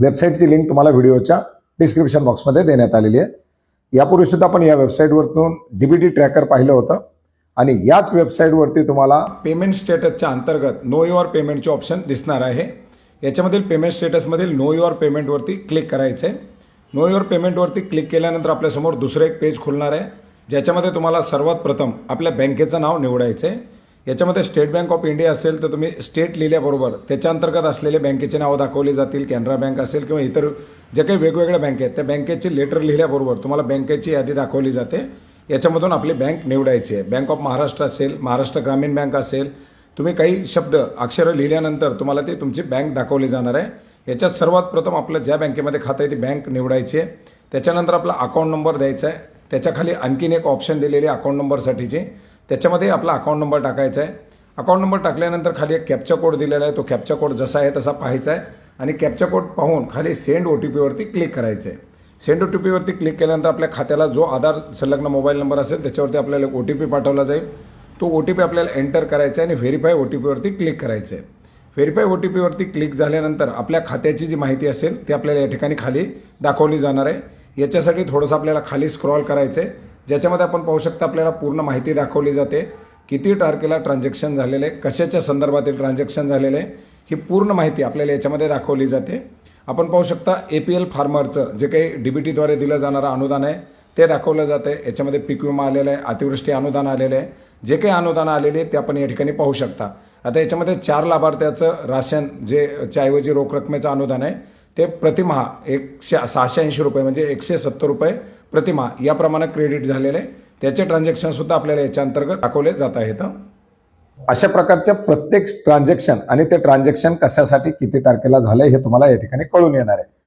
वेबसाईटची link तुम्हाला व्हिडिओच्या description बॉक्समध्ये देण्यात आलेली आहे. यापूर्वी सुद्धा आपण या वेबसाईटवरतून डीबीटी ट्रॅकर पाहिलं होतं. आणि याच वेबसाईटवरती तुम्हाला पेमेंट स्टेटसच्या अंतर्गत नो युअर पेमेंटचे ऑप्शन दिसणार आहे. याच्यामधील पेमेंट स्टेटसमधील नो युअर पेमेंटवरती क्लिक करायचं. आहे नो युअर पेमेंटवरती क्लिक केल्यानंतर आपल्यासमोर दुसरं एक पेज खुलणार आहे. ज्याच्यामध्ये तुम्हाला सर्वात प्रथम आपल्या बँकेचं नाव निवडायचं आहे याच्यामध्ये स्टेट बँक ऑफ इंडिया असेल तर तुम्ही स्टेट लिहिल्याबरोबर त्याच्या अंतर्गत असलेले बँकेचे नावं दाखवली जातील कॅनरा बँक असेल किंवा इतर जे काही वेगवेगळ्या बँक आहेत त्या बँकेची लेटर लिहिल्याबरोबर तुम्हाला बँकेची यादी दाखवली जाते. याच्यामधून आपली बँक निवडायची आहे. बँक ऑफ महाराष्ट्र असेल महाराष्ट्र ग्रामीण बँक असेल तुम्ही काही शब्द अक्षरं लिहिल्यानंतर तुम्हाला ती तुमची बँक दाखवली जाणार आहे. याच्यात सर्वात प्रथम आपलं ज्या बँकेमध्ये खातं आहे ती बँक निवडायची आहे. त्याच्यानंतर आपला अकाउंट नंबर द्यायचा आहे. त्याच्याखाली आणखीन एक ऑप्शन दिलेली आहे अकाउंट नंबरसाठीची त्याच्यामध्ये आपला अकाउंट नंबर टाकायचा आहे. अकाउंट नंबर टाकल्यानंतर खाली एक कॅप्चा कोड दिलेला आहे. तो कॅप्चा कोड जसा आहे तसा पाहायचा आहे. आणि कॅप्चा कोड पाहून खाली सेंड ओ टी पीवरती क्लिक करायचं आहे. सेंड ओ टी पीवरती क्लिक केल्यानंतर आपल्या खात्याला जो आधार संलग्न मोबाईल नंबर असेल त्याच्यावरती आपल्याला ओ टी पी पाठवला जाईल. तो ओ टी पी आपल्याला एंटर करायचा आहे आणि व्हेरीफाय ओ टी पीवरती क्लिक करायचं आहे. व्हेरीफाय ओ टी पीवरती क्लिक झाल्यानंतर आपल्या खात्याची जी माहिती असेल ती आपल्याला या ठिकाणी खाली दाखवली जाणार आहे. याच्यासाठी थोडंसं आपल्याला खाली स्क्रॉल करायचं आहे. ज्याच्यामध्ये आपण पाहू शकता आपल्याला पूर्ण माहिती दाखवली जाते. किती तारखेला ट्रान्झॅक्शन झालेलं आहे कशाच्या संदर्भातील ट्रान्झॅक्शन झालेलं आहे ही पूर्ण माहिती आपल्याला याच्यामध्ये दाखवली जाते. आपण पाहू शकता ए पी एल फार्मरचं जे काही डी बी टीद्वारे दिलं जाणारं अनुदान आहे ते दाखवलं जातं आहे याच्यामध्ये पीक विमा आलेलं आहे अतिवृष्टी अनुदान आलेलं आहे. जे काही अनुदान आलेले आहे ते आपण या ठिकाणी पाहू शकता. आता याच्यामध्ये चार लाभार्थ्याचं राशन जे च्याऐवजी रोख रकमेचं अनुदान आहे ते प्रतिमहा एकशे सहाशे ऐंशी रुपये म्हणजे एकशे सत्तर रुपये प्रतिमा याप्रमाणे क्रेडिट झालेले. आहे त्याचे ट्रान्झॅक्शनसुद्धा आपल्याला याच्या अंतर्गत दाखवले जात आहेत. अशा प्रकारच्या प्रत्येक ट्रान्झॅक्शन आणि ते ट्रान्झॅक्शन कशासाठी किती तारखेला झालं हे तुम्हाला या ठिकाणी कळून येणार आहे.